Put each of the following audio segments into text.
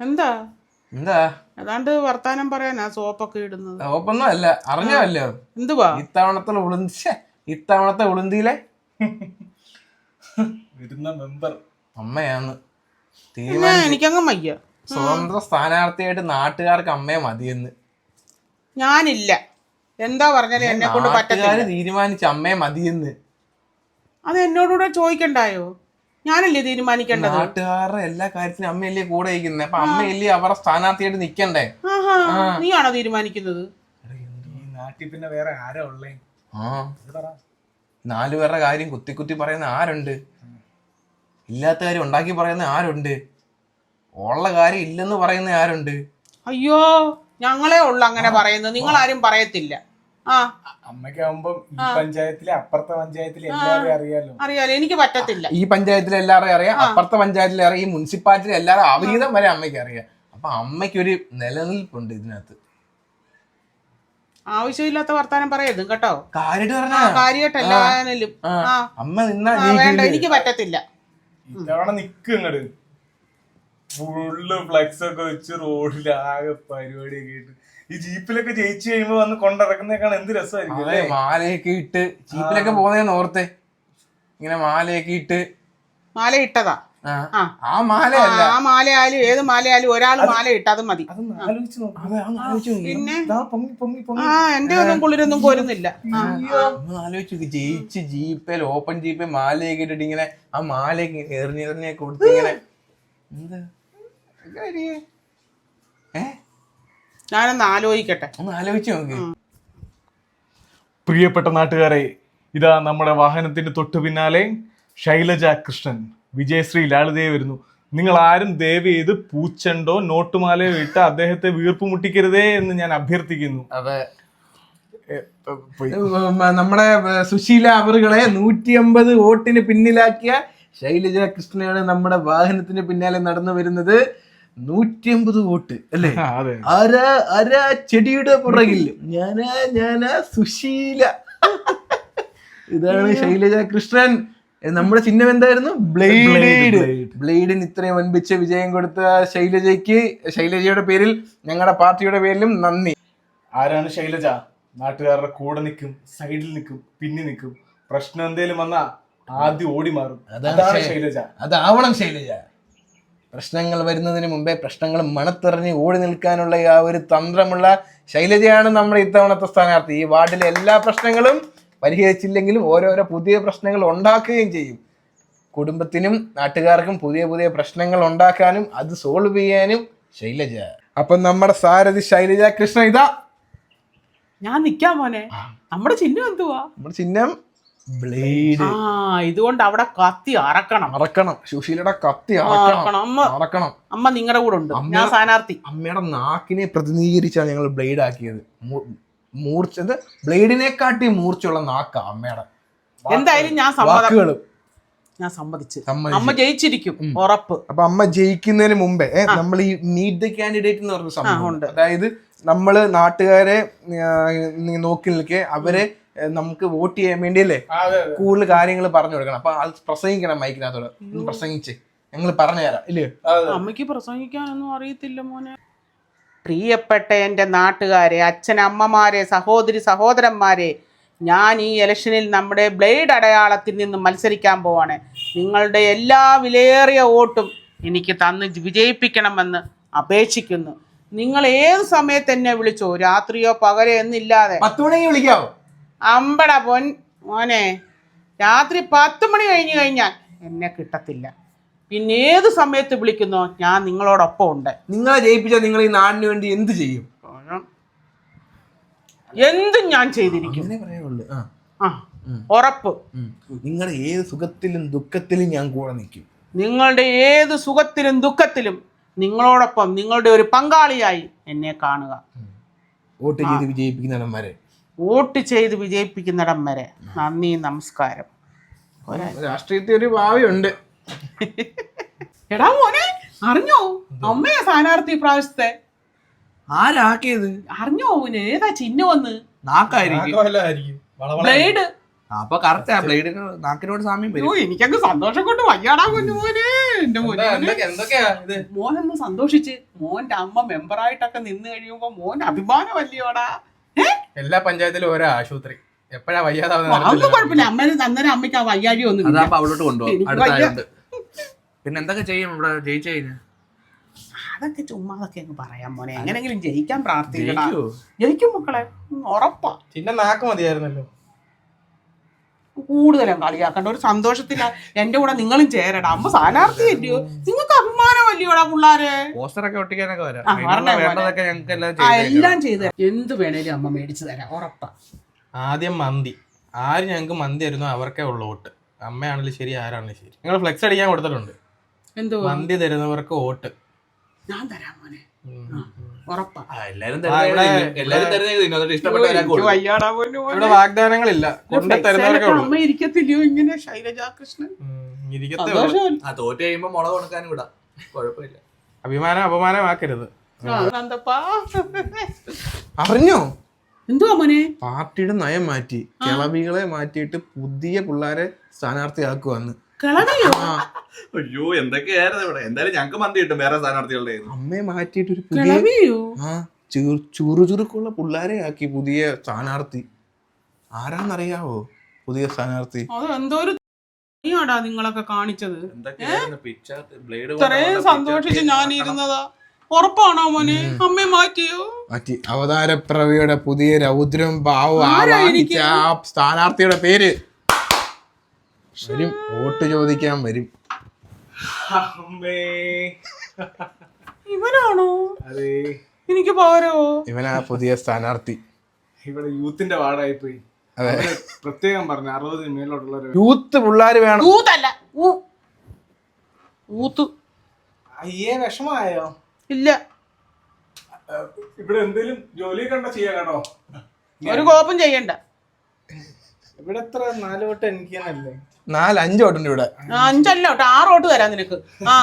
എന്താ? എന്താ? ഏതാണ്ട് വർത്താനം പറയാനാ സോപ്പൊക്കെ ഇടുന്നത്. സോപ്പൊന്നും അല്ല. അറിഞ്ഞല്ലോ എന്തുവാ? ഇത്തവണത്തെ ഉളുന്തി ഇത്തവണത്തെ ഉളുന്തിയിലെ? വരുന്ന മെമ്പർ. അമ്മയാണ് എനിക്കങ്ങ് മയ്യ. സ്വതന്ത്ര സ്ഥാനാർത്ഥിയായിട്ട് നാട്ടുകാർക്ക് അമ്മയെ മതിയെന്ന്. ഞാനില്ല. എന്താ പറഞ്ഞാലും എന്നെ കൊണ്ട് പറ്റത്തില്ല. തീരുമാനിച്ച അമ്മയെ മതിയെന്ന്. അത് എന്നോടുകൂടെ ചോദിക്കണ്ടായോ? ഞാനല്ലേ തീരുമാനിക്കേണ്ടത്? നാട്ടുകാരുടെ എല്ലാ കാര്യത്തിനും അമ്മയല്ലേ കൂടെ ഇരിക്കുന്നത് അപ്പൊ അമ്മയല്ലേ അവരുടെ സ്ഥാനാർത്ഥിയായിട്ട് നിക്കണ്ടേ? ആഹാ. നീയാണോ തീരുമാനിക്കുന്നത്? നാട്ടിൽ പിന്നെ വേറെ ആരാ ഉള്ളേ? ആ. നാലു പേരുടെ കാര്യം കുത്തി കുത്തി പറയുന്ന ആരുണ്ട്? ഇല്ലാത്ത കാര്യം ഉണ്ടാക്കി പറയുന്ന ആരുണ്ട്? ഉള്ള കാര്യം ഇല്ലെന്ന് പറയുന്ന ആരുണ്ട്? അയ്യോ ഞങ്ങളെ ഉള്ളു അങ്ങനെ പറയുന്നത്. നിങ്ങൾ ആരും പറയത്തില്ല. അമ്മയ്ക്കാവുമ്പം ഈ പഞ്ചായത്തിലെ അപ്പുറത്തെ പഞ്ചായത്തിലെ എല്ലാവരും അറിയാലോ? അറിയാലോ എനിക്ക് പറ്റത്തില്ല. ഈ പഞ്ചായത്തിലെ എല്ലാവരെയും അറിയാം അപ്പുറത്തെ പഞ്ചായത്തിലെ അറിയാം ഈ മുനിസിപ്പാലിറ്റിയിലെ എല്ലാവരും അവരീതം വരെ അമ്മയ്ക്ക് അറിയാം. അപ്പൊ അമ്മയ്ക്കൊരു നിലനിൽപ്പുണ്ട് ഇതിനകത്ത്. ആവശ്യമില്ലാത്ത വർത്താനം പറയരുത് കേട്ടോ. എല്ലാവരും അമ്മ നിന്നാ വേണ്ട എനിക്ക് പറ്റത്തില്ല. ഇത്തവണ ഫുള്ള് ഫ്ലക്സ് ഒക്കെ വെച്ച് റോഡിലാകെ പരിപാടിയൊക്കെ ഇട്ട് ഈ ജീപ്പിലൊക്കെ ജയിച്ചു കഴിയുമ്പോ വന്ന് കൊണ്ടിറക്കുന്നേക്കാണ് എന്ത് രസമായിരിക്കും അതെ, മാലയൊക്കെ ഇട്ട് ജീപ്പിലൊക്കെ പോകുന്ന ഓർത്തെ. ഇങ്ങനെ മാലയൊക്കെ ഇട്ട്. മാല ഇട്ടതാ. ആ. ആ. ആ മാലയല്ല. ആ മാലയായാലും ഏത് മാലയാലും ഒരാൾ മാല ഇട്ട് അത് മതി. അതൊന്ന് ആലോചിച്ച് നോക്ക്. അതെ ഒന്ന് ആലോചിച്ച് നോക്കിയേ. പിന്നെ? ദാ പൊങ്ങി പൊങ്ങി പൊങ്ങി. ആ എന്റെ ഒന്നും കുളിരൊന്നും കോരുന്നില്ല ആ. ഒന്ന് ആലോചിച്ച് നോക്ക്. ജയിച്ച് ജീപ്പിൽ ഓപ്പൺ ജീപ്പ് മാലയൊക്കെ ഇട്ടിട്ട് ഇങ്ങനെ ആ മാലയൊക്കെ എറിഞ്ഞെറിഞ്ഞൊക്കെ എറിഞ്ഞെറിഞ്ഞ കൊടുത്ത് ഇങ്ങനെ എന്താ? ഏ? ഞാനൊന്ന് ആലോചിക്കട്ടെ. ഒന്ന് ആലോചിച്ച് നോക്ക്. പ്രിയപ്പെട്ട നാട്ടുകാരെ ഇതാ നമ്മുടെ വാഹനത്തിന്റെ തൊട്ടു പിന്നാലെ ശൈലജ കൃഷ്ണൻ വിജയശ്രീ ലാളിതയെ വരുന്നു. നിങ്ങൾ ആരും ദയവ് ചെയ്ത് പൂച്ചണ്ടോ നോട്ടുമാലയോ ഇട്ട് അദ്ദേഹത്തെ വീർപ്പ് മുട്ടിക്കരുതേ എന്ന് ഞാൻ അഭ്യർത്ഥിക്കുന്നു. അതെ. നമ്മുടെ സുശീല അവറുകളെ നൂറ്റി അമ്പത് വോട്ടിന് പിന്നിലാക്കിയ ശൈലജ കൃഷ്ണയാണ് നമ്മുടെ വാഹനത്തിന് പിന്നാലെ നടന്നു വരുന്നത്. നൂറ്റി അമ്പത് വോട്ട് അല്ലേ? അര അര ചെടിയുടെ പുറകിൽ. ഞാനാ ഞാനാ സുശീല. ഇതാണ് ശൈലജ കൃഷ്ണൻ. നമ്മുടെ ചിഹ്നം എന്തായിരുന്നു? ബ്ലേഡ്. ബ്ലേഡിന് ഇത്രയും വൻപിച്ച വിജയം കൊടുത്ത ശൈലജയ്ക്ക് ശൈലജയുടെ പേരിൽ ഞങ്ങളുടെ പാർട്ടിയുടെ പേരിലും നന്ദി. ആരാണ് ശൈലജ? നാട്ടുകാരുടെ കൂടെ നിൽക്കും സൈഡിൽ നിൽക്കും പിന്നെ നിൽക്കും. പ്രശ്നം എന്തേലും വന്നാ ആദ്യം ഓടി മാറും. അതാണ് ശൈലജ. അതാവണം ശൈലജ. പ്രശ്നങ്ങൾ വരുന്നതിന് മുമ്പേ പ്രശ്നങ്ങൾ മണത്തെറിഞ്ഞ് ഓടി നിൽക്കാനുള്ള ആ ഒരു തന്ത്രമുള്ള ശൈലജയാണ് നമ്മുടെ ഇത്തവണത്തെ സ്ഥാനാർത്ഥി. ഈ വാർഡിലെ എല്ലാ പ്രശ്നങ്ങളും പരിഹരിച്ചില്ലെങ്കിലും ഓരോരോ പുതിയ പ്രശ്നങ്ങൾ ഉണ്ടാക്കുകയും ചെയ്യും. കുടുംബത്തിനും നാട്ടുകാർക്കും പുതിയ പുതിയ പ്രശ്നങ്ങൾ ഉണ്ടാക്കാനും അത് സോൾവ് ചെയ്യാനും ശൈലജ. അപ്പം നമ്മുടെ സാരഥി ശൈലജ കൃഷ്ണ ഇതാ. ഞാൻ നിൽക്കാം മോനെ. നമ്മുടെ ചിഹ്നം എന്തുവാ? നമ്മുടെ ചിഹ്നം ബ്ലേഡ്. ആ ഇതുകൊണ്ട് അവിടെ കത്തി അറക്കണം. അറക്കണം. സുശീലയുടെ കത്തി അറക്കണം. അമ്മ അറക്കണം. അമ്മ നിങ്ങളുടെ കൂടെ ഉണ്ട്. അമ്മ- ഞാൻ സ്ഥാനാർത്ഥി. അമ്മയുടെ നാക്കിനെ പ്രതിനിധീകരിച്ചാണ് ഞങ്ങൾ ബ്ലേഡ് ആക്കിയത്. മൂർച്ച മൂർച്ചത് ബ്ലേഡിനെ കാട്ടി മൂർച്ചയുള്ള നാക്ക അമ്മയുടെ. എന്തായാലും ഞാൻ സമ്മതം ഞാൻ സമ്മതിച്ച്. അമ്മ ജയിച്ചിരിക്കും ഉറപ്പ്. അപ്പൊ അമ്മ ജയിക്കുന്നതിന് മുമ്പേ നമ്മൾ ഈ മീറ്റ് ദ കാൻഡിഡേറ്റ് എന്ന് പറഞ്ഞ സംഭവം അതായത് നമ്മൾ നാട്ടുകാരെ നോക്കി നിൽക്കെ അവരെ നമുക്ക് വോട്ട് ചെയ്യാൻ വേണ്ടി അല്ലേ കൂടുതൽ കാര്യങ്ങൾ പറഞ്ഞു കൊടുക്കണം. അപ്പൊ അത് പ്രസംഗിക്കണം മൈക്കിനകത്തോട്. പ്രസംഗിച്ച്. ഞങ്ങൾ പറഞ്ഞു തരാം ഇല്ലേ? അമ്മയ്ക്ക് പ്രസംഗിക്കാനൊന്നും അറിയത്തില്ല മോനെ. പ്രിയപ്പെട്ട എന്റെ നാട്ടുകാരെ അച്ഛനമ്മമാരെ സഹോദരി സഹോദരന്മാരെ ഞാൻ ഈ ഇലക്ഷനിൽ നമ്മുടെ ബ്ലേഡ് അടയാളത്തിൽ നിന്ന് മത്സരിക്കാൻ പോവാണ്. നിങ്ങളുടെ എല്ലാ വിലയേറിയ വോട്ടും എനിക്ക് തന്ന് വിജയിപ്പിക്കണമെന്ന് അപേക്ഷിക്കുന്നു. നിങ്ങൾ ഏത് സമയത്ത് എന്നെ വിളിച്ചോ? രാത്രിയോ പകലോ എന്നില്ലാതെ. വിളിക്കാവോ? അമ്പട പൊൻ മോനെ. രാത്രി പത്ത് മണി കഴിഞ്ഞു കഴിഞ്ഞാൽ എന്നെ കിട്ടത്തില്ല. പിന്നെ ഏത് സമയത്ത് വിളിക്കുന്നോ? ഞാൻ നിങ്ങളോടൊപ്പം ഉണ്ട്. നിങ്ങളെ ജയിപ്പിച്ചാൽ നിങ്ങൾ ഈ നാടിന് വേണ്ടി എന്ത് ചെയ്യും? എന്തും ഞാൻ ചെയ്തിരിക്കും. ആ. ഉറപ്പ്. നിങ്ങളുടെ ഏത് സുഖത്തിലും ദുഃഖത്തിലും ഞാൻ കൂടെ നിൽക്കും. നിങ്ങളുടെ ഏത് സുഖത്തിലും ദുഃഖത്തിലും നിങ്ങളോടൊപ്പം നിങ്ങളുടെ ഒരു പങ്കാളിയായി എന്നെ കാണുക. വോട്ട് ചെയ്ത് വിജയിപ്പിക്കുന്നവന്മാരെ. വോട്ട് ചെയ്ത് വിജയിപ്പിക്കുന്നിടം വരെ. നന്ദി നമസ്കാരം. രാഷ്ട്രീയത്തിൽ ഒരു ഭാവിയുണ്ട്. എടാ മോനെ അറിഞ്ഞോ? അമ്മയാ സ്ഥാനാർത്ഥി പ്രാവശ്യത്തെ ആരാക്കിയത്? അറിഞ്ഞോ? ഏതാ ചിഹ്നം വന്ന്? നാക്കായിരിക്കും. ബ്ലേഡ്. അപ്പൊ കറക്റ്റാ ബ്ലേഡിന് നാക്കിനോട് സാമ്യം വരും. എനിക്കങ്ങ് സന്തോഷം കൊണ്ട് വയ്യാടാ കുഞ്ഞു മോനെ. എന്റെ മോനെ. എന്തൊക്കെയാ മോൻ മോനൊന്ന് സന്തോഷിച്ച്. മോന്റെ അമ്മ മെമ്പറായിട്ടൊക്കെ നിന്ന് കഴിയുമ്പോ മോൻ അഭിമാനം അല്ലയോടാ എല്ലാ പഞ്ചായത്തിലും ഓരോ ആശുപത്രി. എപ്പോഴാ അതൊന്നും കുഴപ്പമില്ല. അമ്മേനെ അന്നേരം അമ്മയ്ക്ക് ആ വയ്യാഴി ഒന്നും അതാ അവളോട്ട് കൊണ്ടുപോകും. പിന്നെ എന്തൊക്കെ ചെയ്യും ഇവിടെ ജയിച്ചു കഴിഞ്ഞാൽ അതൊക്കെ ചുമ്മാ അതൊക്കെ അങ്ങ് പറയാം മോനെ. എങ്ങനെങ്കിലും ജയിക്കാൻ പ്രാർത്ഥിക്കണം ജയിക്കും? മക്കളെ. ഉറപ്പാ. ചിന്ന നാക്ക് മതിയായിരുന്നല്ലോ. കൂടുതലും കളിയാക്കണ്ട. ഒരു സന്തോഷത്തില്ല എന്റെ കൂടെ നിങ്ങളും ചേരടാ അമ്മ സ്ഥാനാർത്ഥി അല്ലയോ? നിങ്ങൾക്ക് അഭിമാനം അല്ലയോടാ പിള്ളാരെ? പോസ്റ്ററൊക്കെ ഒട്ടിക്കാനൊക്കെ വരാം. എല്ലാം ചെയ്ത്. എന്ത് വേണേലും അമ്മ മേടിച്ചു തരാം ഉറപ്പാ. ആദ്യം മന്തി. ആര് ഞങ്ങൾക്ക് മന്തി തരുന്നു അവർക്കേ ഉള്ളു വോട്ട്. അമ്മയാണെങ്കിലും ശരി ആരാണെങ്കിലും ശരി. നിങ്ങൾ ഫ്ലെക്സ് അടിക്കാൻ കൊടുത്തിട്ടുണ്ട്. എന്തോ മന്തി തരുന്നവർക്ക് വോട്ട്. ഞാൻ തരാം മോനെ. ഇവിടെ-. വാഗ്ദാനങ്ങളില്ല. കൊണ്ട് ഉള്ളൂ അമ്മ ഇരിക്കത്തില്ലയോ ഇങ്ങനെ ശൈലജ കൃഷ്ണൻ ഇരിക്കത്തേ ഉള്ളൂ. ആ തോറ്റ് കഴിയുമ്പോ മുളക് വിടാം കുഴപ്പമില്ല. അഭിമാനം അപമാനമാക്കരുത് അറിഞ്ഞോ? എന്തുവാ മോനെ? പാർട്ടിയുടെ നയം മാറ്റി കിളവികളെ മാറ്റിയിട്ട് പുതിയ പിള്ളേരെ സ്ഥാനാർത്ഥിയാക്കുവാന്ന്. കിളവിയോ അയ്യോ എന്തൊക്കെയായിരുന്നു ഇവിടെ? എന്തായാലും ഞങ്ങൾക്ക് മന്തി കിട്ടും വേറെ സ്ഥാനാർത്ഥികളുടെ. അമ്മയെ മാറ്റിയിട്ട് ഒരു പുതിയ ആ ചുറു ചുറുചുറുക്കുള്ള പിള്ളേരെ ആക്കി പുതിയ സ്ഥാനാർത്ഥി. ആരാന്നറിയാവോ പുതിയ സ്ഥാനാർത്ഥി? അത് എന്തോ ഒരു നീയാടാ നിങ്ങളൊക്കെ കാണിച്ചത്. എന്തൊക്കെയായിരുന്നു? പിച്ച ബ്ലേഡ് ഇത്രയും സന്തോഷിച്ച് ഞാൻ ഇരുന്നതാ. ഉറപ്പാണോ മോനെ? അമ്മയെ മാറ്റിയോ? മാറ്റി. അവതാരപ്രവിയുടെ പുതിയ രൗദ്രം ഭാവം ആ സ്ഥാനാർത്ഥിയുടെ പേര് വരും. വോട്ട് ചോദിക്കാൻ വരും. ഇവനാണോ? അതെ. എനിക്ക് പോരോ ഇവനാ പുതിയ സ്ഥാനാർത്ഥി. ഇവിടെ യൂത്തിന്റെ വാർഡായി പോയി അതെ പ്രത്യേകം പറഞ്ഞു അറുപതിന് മേലോട്ടുള്ളവര്. യൂത്ത് പിള്ളേര് വേണം. ഊത്തല്ല ഊ. ഊത്ത്. അയ്യേ വിഷമായോ ഇല്ല. ഇവിടെ എന്തെങ്കിലും ജോലി കണ്ട ചെയ്യാ കേട്ടോ? ഒരു കോപ്പം ചെയ്യണ്ട. ഇവിടെ എത്ര നാല് വട്ടം എനിക്ക് തന്നെയല്ലേ? നാല് അഞ്ച് വോട്ടുണ്ട് ഇവിടെ അഞ്ചല്ല കേട്ടോ ആറ് ഓട്ട് തരാം നിനക്ക്. ആ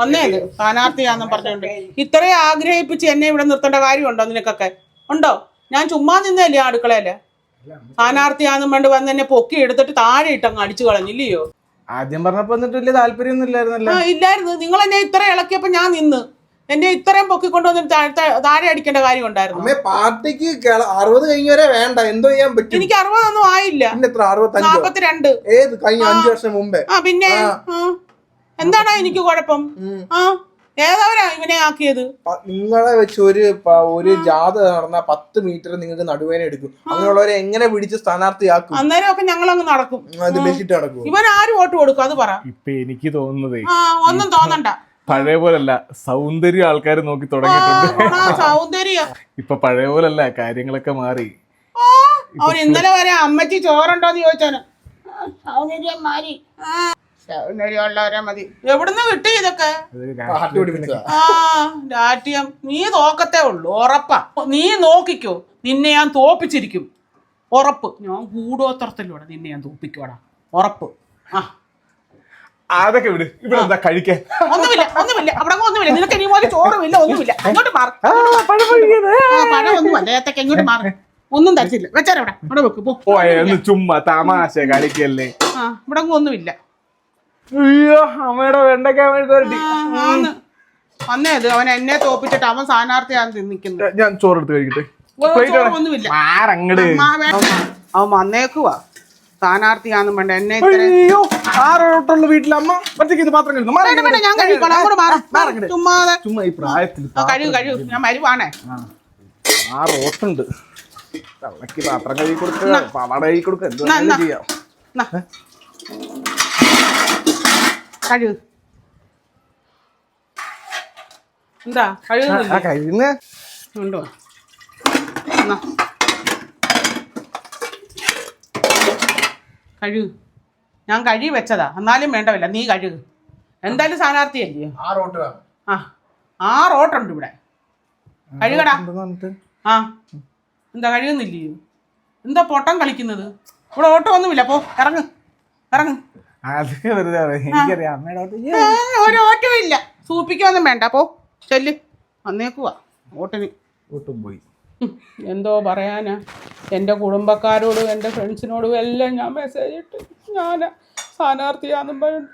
വന്നേത് സ്ഥാനാർത്ഥിയാന്നും പറഞ്ഞോണ്ട് ഇത്രയും ആഗ്രഹിപ്പിച്ച് എന്നെ ഇവിടെ നിർത്തേണ്ട കാര്യമുണ്ടോ നിനക്കൊക്കെ? ഉണ്ടോ? ഞാൻ ചുമ്മാ നിന്നല്ലേ അടുക്കളയല്ലേ അടുക്കളയിൽ? സ്ഥാനാർത്ഥിയാന്നും വേണ്ടി വന്ന് എന്നെ പൊക്കി എടുത്തിട്ട് താഴെ ഇട്ടങ്ങ് അടിച്ചു കളഞ്ഞില്ലയോ? ആദ്യം പറഞ്ഞപ്പോ എന്നിട്ട് വലിയ താല്പര്യമൊന്നും ഇല്ലായിരുന്നല്ലോ. ഇല്ലായിരുന്നു. നിങ്ങൾ എന്നെ ഇത്ര ഇളക്കിയപ്പോ ഞാൻ നിന്ന്. എന്നെ ഇത്രയും പൊക്കിക്കൊണ്ട് വന്നിട്ട് താഴെ- അടിക്കേണ്ട കാര്യം ഉണ്ടായിരുന്നു അമ്മേ പാർട്ടിക്ക് അറുപത് കഴിഞ്ഞവരെ വേണ്ട. എന്തോ ചെയ്യാൻ പറ്റും. എനിക്ക് അറുപതൊന്നും ആയില്ല. എത്ര? നാപ്പത്തിരണ്ട്. ഏത്? കഴിഞ്ഞ അഞ്ചു വർഷം മുമ്പേ. ആ പിന്നെ. ആ. എനിക്ക് കുഴപ്പം. ആ. ഏതവരാ ഇവനെ ആക്കിയത്? നിങ്ങളെ വെച്ച് ഒരു ഒരു ജാഥ നടന്ന പത്ത് മീറ്റർ നിങ്ങൾക്ക് നടുവേന എടുക്കും. അങ്ങനെയുള്ളവരെ എങ്ങനെ പിടിച്ച് സ്ഥാനാർത്ഥിയാക്കും? അന്നേരം ഒക്കെ ഞങ്ങൾ അങ്ങ് നടക്കും നടക്കും. ഇവൻ ആര് വോട്ട് കൊടുക്കും അത് പറ. ഇപ്പൊ എനിക്ക് തോന്നുന്നത് ആ ഒന്നും തോന്നണ്ട. പഴയ പോലല്ല സൗന്ദര്യം ആൾക്കാർ നോക്കി തുടങ്ങിയിട്ടുണ്ട്. ആ, സൗന്ദര്യം. ഇപ്പൊ പഴയ പോലല്ല കാര്യങ്ങളൊക്കെ മാറി. അവൻ ഇന്നലെ വരെ അമ്മച്ചി ചോറുണ്ടോന്ന് ചോദിച്ചാണ്. സൗന്ദര്യം മാറി. ആ, സൗന്ദര്യമുള്ളവരെ മതി. എവിടുന്ന് കിട്ടി ഇതൊക്കെ? രാഷ്ട്രീയം നീ തോക്കത്തേ ഉള്ളൂ ഉറപ്പാ. നീ നോക്കിക്കോ നിന്നെ ഞാൻ തോപ്പിച്ചിരിക്കും. ഉറപ്പ്. ഞാൻ കൂടോത്രത്തിലൂടെ നിന്നെ ഞാൻ തോപ്പിക്കോടാ ഉറപ്പ്. ആ. അതൊക്കെ വിട്. ഇവിടെ എന്താ കഴിക്കാൻ ഒന്നുമില്ല ഒന്നുമില്ല. അവിടെ ഒന്നുമില്ല. നിനക്ക് ഇനി പോലെ ചോറുമില്ല ഒന്നുമില്ല. അങ്ങോട്ട് മാറും. പഴം ഒന്നും അല്ല. ഏത്തക്ക ഇങ്ങോട്ട് മാറും. ഒന്നും തരത്തില്ല. വെച്ചാൽ അവിടെ. അവിടെ വെക്ക് പോ. ചുമ്മാ തമാശ കളിക്കല്ലേ? ഇവിടെ ഒന്നുമില്ല. അയ്യോ അമ്മയുടെ വെണ്ടയ്ക്ക വന്നേത് അവൻ എന്നെ തോപ്പിച്ചിട്ട് അവൻ സ്ഥാനാർത്ഥിയാണ് നിൽക്കുന്നത് ഞാൻ ചോറെടുത്ത് കഴിക്കട്ടെ? ഒന്നുമില്ല. അവൻ വന്നേക്കുവാ. സ്ഥാനാർത്ഥിയാന്നും വേണ്ട എന്നെ അയ്യോ വീട്ടിൽ വീട്ടിലമ്മ ഒറ്റയ്ക്ക് ഇത് പാത്രം കഴുകുന്നു. മാറ് ഞാൻ കഴിക്കോളാം അങ്ങോട്ട് ഇങ്ങട്. ചുമ്മാതെ ചുമ്മാ ഈ പ്രായത്തിൽ ആ, കഴിവ് കഴിവ് ഞാൻ വരുവാണേ. ആ റോട്ടുണ്ട്. തള്ളക്ക് പാത്രം കഴുകി കൊടുക്കുക പവട കഴുകി കൊടുക്കുക എന്ത് എന്നാ, വേണമെങ്കിലും എന്നാ. ചെയ്യാം. കഴിവ് എന്താ? ആ കഴിവുന്നില്ല കഴിയുന്ന. ഉണ്ടോ? എന്നാ. കഴുകു ഞാൻ കഴുകി വെച്ചതാ. എന്നാലും വേണ്ടവില്ല. നീ കഴുകു എന്തായാലും റോട്ട് വേണം. ആ. ആ റോട്ടുണ്ട് ഇവിടെ. കഴുകടാ ആ. എന്താ കഴുകുന്നില്ലയോ എന്താ പൊട്ടം കളിക്കുന്നത്? ഇവിടെ ഓട്ടം ഒന്നുമില്ല. പോ ഇറങ്ങ്. ഇറങ്ങ്. അതൊക്കെ വെറുതെ. എനിക്കറിയാം. അമ്മയുടെ അടുത്ത് ഏ, ഒരു ഓട്ടവും ഇല്ല. സൂപ്പിക്കൊന്നും വേണ്ട. പോ ചെല്ല്. വന്നേക്കുവാ. ഓട്ടിന്. ഓട്ടും പോയി. എന്തോ പറയാനാ? എന്റെ കുടുംബക്കാരോടും എന്റെ ഫ്രണ്ട്സിനോടും എല്ലാം ഞാൻ മെസ്സേജ് ഇട്ട്. ഞാൻ സ്ഥാനാർത്ഥിയാന്നും പറഞ്ഞു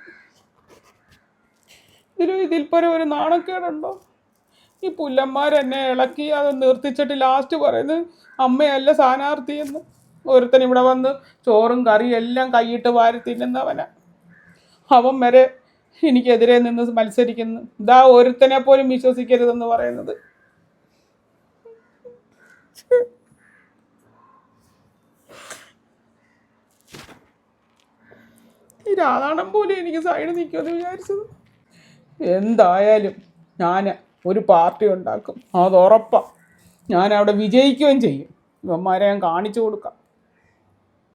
ഇതിൽ ഒരു നാണക്കേടുണ്ടോ? ഈ പുല്ലന്മാരെന്നെ ഇളക്കി അത് നിർത്തിച്ചിട്ട് ലാസ്റ്റ് പറയുന്നത് അമ്മയല്ല സ്ഥാനാർത്ഥി എന്ന്. ഒരുത്തൻ ഇവിടെ വന്ന് ചോറും കറിയും എല്ലാം കൈയിട്ട് വാരി തിന്നുന്നവനാ. അവൻ വരെ എനിക്കെതിരെ നിന്ന് മത്സരിക്കുന്നു. ഇതാ ഒരുത്തനെ പോലും വിശ്വസിക്കരുതെന്ന് പറയുന്നത്. ഈ രാധാണം പോലെ എനിക്ക് സൈഡ് നിൽക്കുമെന്ന് വിചാരിച്ചത്. എന്തായാലും ഞാൻ ഒരു പാർട്ടി ഉണ്ടാക്കും. അത് ഉറപ്പാണ് ഞാൻ അവിടെ വിജയിക്കുകയും ചെയ്യും. ഇവന്മാരെ ഞാൻ കാണിച്ചു കൊടുക്കാം.